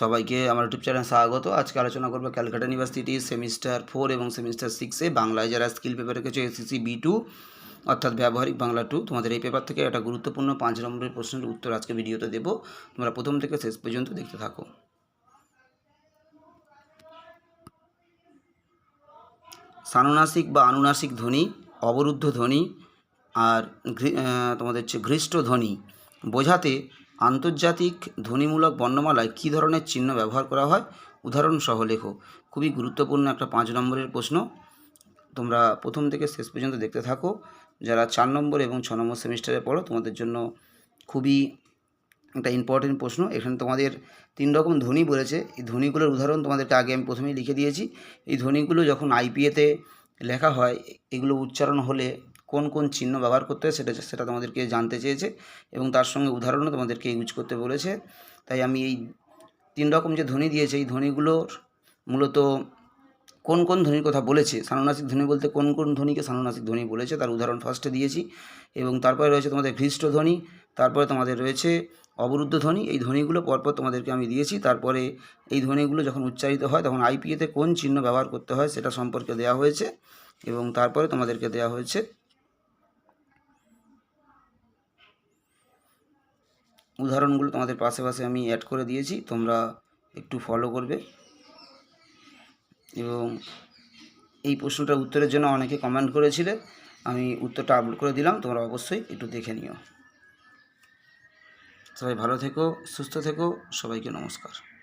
সবাইকে আমার YouTube channel স্বাগত। আজকে আলোচনা করব ক্যালকাটা ইউনিভার্সিটি সেমিস্টার ফোর এবং সেমিস্টার সিক্সে বাংলায় যারা স্কিল পেপার রেখেছে, এসএসসি বি টু অর্থাৎ ব্যবহারিক বাংলা টু তোমাদের এই পেপার থেকে একটা গুরুত্বপূর্ণ পাঁচ নম্বরের প্রশ্নের উত্তর আজকে ভিডিওতে দেবো। তোমরা প্রথম থেকে শেষ পর্যন্ত দেখতে থাকো। সানুনাসিক বা আনুনাসিক ধ্বনি, অবরুদ্ধ ধ্বনি আর তোমাদের হচ্ছে ঘৃষ্ট ধ্বনি বোঝাতে আন্তর্জাতিক ধ্বনিমূলক বর্ণমালায় কী ধরনের চিহ্ন ব্যবহার করা হয়? উদাহরণ সহ লেখো। খুবই গুরুত্বপূর্ণ একটা পাঁচ নম্বরের প্রশ্ন। তোমরা প্রথম থেকে শেষ পর্যন্ত দেখতে থাকো। যারা চার নম্বর এবং ছ নম্বর সেমিস্টারে পড়ো, তোমাদের জন্য খুবই একটা ইম্পর্টেন্ট প্রশ্ন। এখানে তোমাদের তিন রকম ধ্বনি বলেছে। এই ধ্বনিগুলোর উদাহরণ তোমাদেরকে আগে আমি প্রথমেই লিখে দিয়েছি। এই ধ্বনিগুলো যখন আইপিএতে লেখা হয়, এগুলো উচ্চারণ হলে কোন কোন চিহ্ন ব্যবহার করতে হয় সেটা সেটা তোমাদেরকে জানতে চেয়েছে এবং তার সঙ্গে উদাহরণও তোমাদেরকে ইউজ করতে বলেছে। তাই আমি এই তিন রকম যে ধ্বনি দিয়েছে, এই ধ্বনিগুলোর মূলত কোন কোন ধ্বনির কথা বলেছে, সানুনাসিক ধ্বনি বলতে কোন কোন ধ্বনিকে সানুনাসিক ধ্বনি বলেছে, তার উদাহরণ ফার্স্টে দিয়েছি। এবং তারপরে রয়েছে তোমাদের ঘৃষ্ট ধ্বনি, তারপরে তোমাদের রয়েছে অবরুদ্ধ ধ্বনি, এই ধ্বনিগুলো পরপর তোমাদেরকে আমি দিয়েছি। তারপরে এই ধ্বনিগুলো যখন উচ্চারিত হয় তখন আইপিএতে কোন চিহ্ন ব্যবহার করতে হয় সেটা সম্পর্কে দেওয়া হয়েছে এবং তারপরে তোমাদেরকে দেওয়া হয়েছে উদাহরণগুলো তোমাদের পাশে পাশে আমি অ্যাড করে দিয়েছি, তোমরা একটু ফলো করবে। এবং এই প্রশ্নটার উত্তরের জন্য অনেকে কমেন্ট করেছিলে, আমি উত্তরটা আপলোড করে দিলাম, তোমরা অবশ্যই একটু দেখে নিও। সবাই ভালো থেকো, সুস্থ থেকো, সবাইকে নমস্কার।